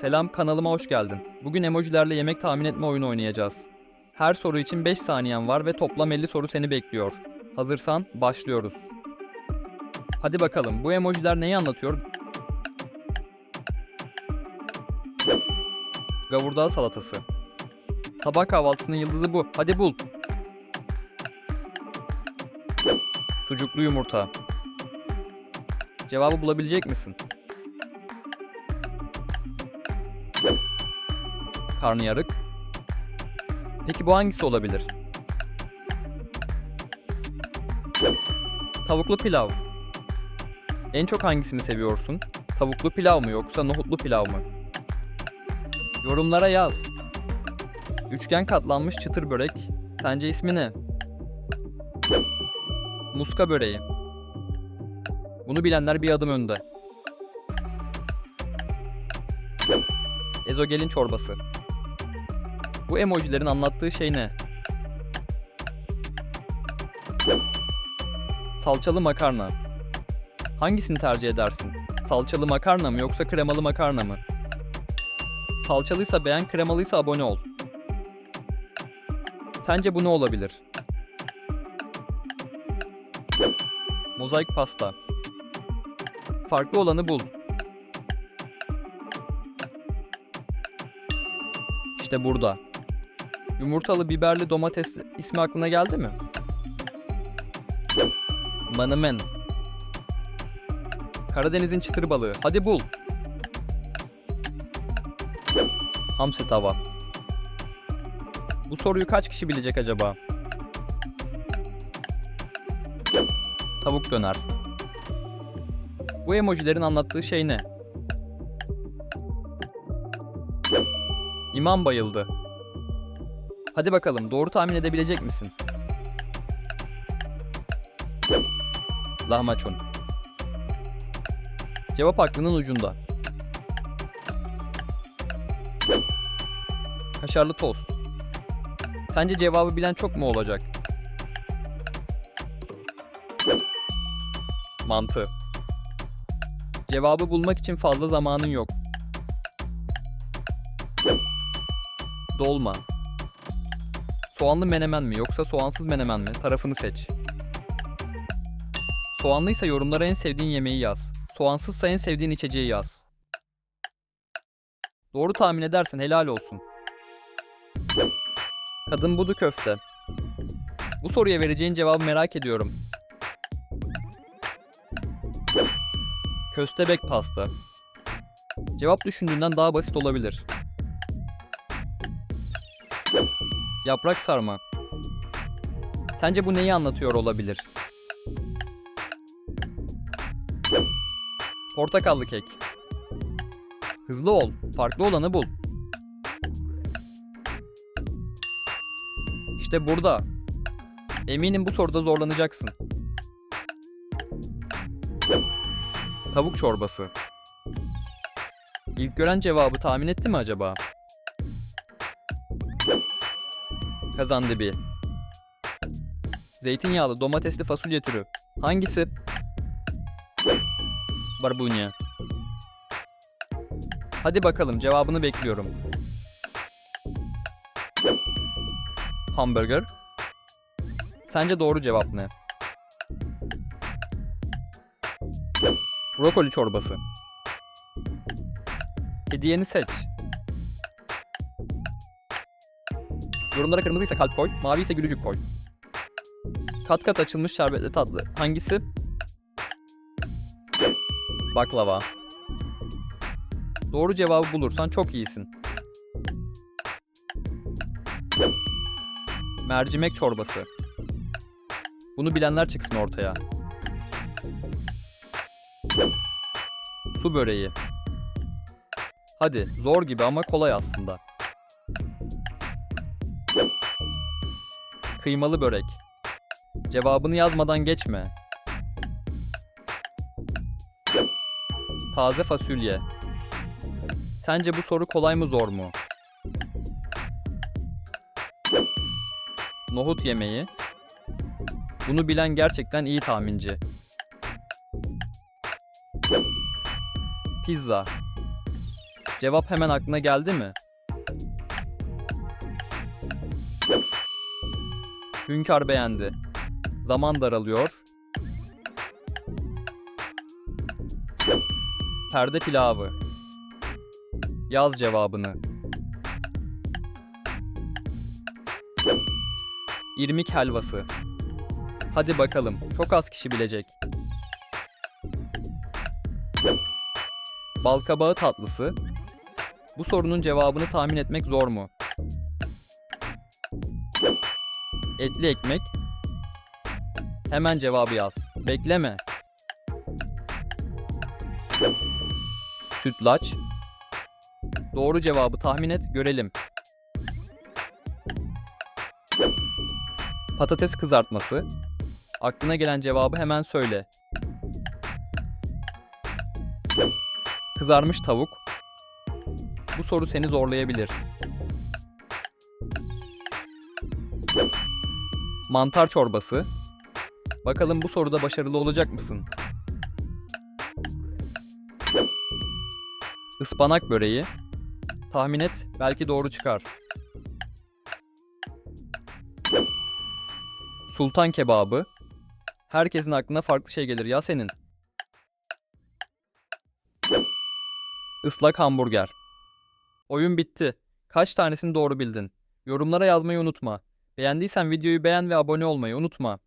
Selam kanalıma hoş geldin. Bugün emojilerle yemek tahmin etme oyunu oynayacağız. Her soru için 5 saniyen var ve toplam 50 soru seni bekliyor. Hazırsan başlıyoruz. Hadi bakalım bu emojiler neyi anlatıyor? Gavurdağ salatası. Sabah kahvaltısının yıldızı bu. Hadi bul. Sucuklu yumurta. Cevabı bulabilecek misin? Karnıyarık. Peki bu hangisi olabilir? Tavuklu pilav. En çok hangisini seviyorsun? Tavuklu pilav mı yoksa nohutlu pilav mı? Yorumlara yaz. Üçgen katlanmış çıtır börek. Sence ismi ne? Muska böreği. Bunu bilenler bir adım önde. Ezogelin çorbası. Bu emojilerin anlattığı şey ne? Salçalı makarna. Hangisini tercih edersin? Salçalı makarna mı yoksa kremalı makarna mı? Salçalıysa beğen, kremalıysa abone ol. Sence bu ne olabilir? Mozaik pasta. Farklı olanı bul. İşte burada. Yumurtalı, biberli, domatesli ismi aklına geldi mi? Menemen. Karadeniz'in çıtır balığı. Hadi bul. Hamsi tava. Bu soruyu kaç kişi bilecek acaba? Tavuk döner. Bu emojilerin anlattığı şey ne? İmam bayıldı. Hadi bakalım doğru tahmin edebilecek misin? Lahmacun. Cevap aklının ucunda. Kaşarlı tost. Sence cevabı bilen çok mu olacak? Mantı. Cevabı bulmak için fazla zamanın yok. Dolma. Soğanlı menemen mi yoksa soğansız menemen mi? Tarafını seç. Soğanlıysa yorumlara en sevdiğin yemeği yaz. Soğansızsa en sevdiğin içeceği yaz. Doğru tahmin edersen helal olsun. Kadın budu köfte. Bu soruya vereceğin cevabı merak ediyorum. Köstebek pasta. Cevap düşündüğünden daha basit olabilir. Yaprak sarma. Sence bu neyi anlatıyor olabilir? Portakallı kek. Hızlı ol, farklı olanı bul. İşte burada. Eminim bu soruda zorlanacaksın. Tavuk çorbası. İlk gören cevabı tahmin etti mi acaba? Kazandibi. Zeytinyağlı domatesli fasulye türü. Hangisi? Barbunya. Hadi bakalım cevabını bekliyorum. Hamburger. Sence doğru cevap ne? Brokoli çorbası. Hediyeni seç. Yorumlara kırmızıysa kalp koy, mavi ise gülücük koy. Kat kat açılmış şerbetli tatlı. Hangisi? Baklava. Doğru cevabı bulursan çok iyisin. Mercimek çorbası. Bunu bilenler çıksın ortaya. Su böreği. Hadi zor gibi ama kolay aslında. Kıymalı börek. Cevabını yazmadan geçme. Taze fasulye. Sence bu soru kolay mı zor mu? Nohut yemeği. Bunu bilen gerçekten iyi tahminci. Pizza. Cevap hemen aklına geldi mi? Hünkar beğendi. Zaman daralıyor. Perde pilavı. Yaz cevabını. İrmik helvası. Hadi bakalım, çok az kişi bilecek. Balkabağı tatlısı. Bu sorunun cevabını tahmin etmek zor mu? Etli ekmek. Hemen cevabı yaz. Bekleme. Sütlaç. Doğru cevabı tahmin et, görelim. Patates kızartması. Aklına gelen cevabı hemen söyle. Kızarmış tavuk. Bu soru seni zorlayabilir. Mantar çorbası. Bakalım bu soruda başarılı olacak mısın? Ispanak böreği. Tahmin et, belki doğru çıkar. Sultan kebabı. Herkesin aklına farklı şey gelir ya senin. Islak hamburger. Oyun bitti. Kaç tanesini doğru bildin? Yorumlara yazmayı unutma. Beğendiysen videoyu beğen ve abone olmayı unutma.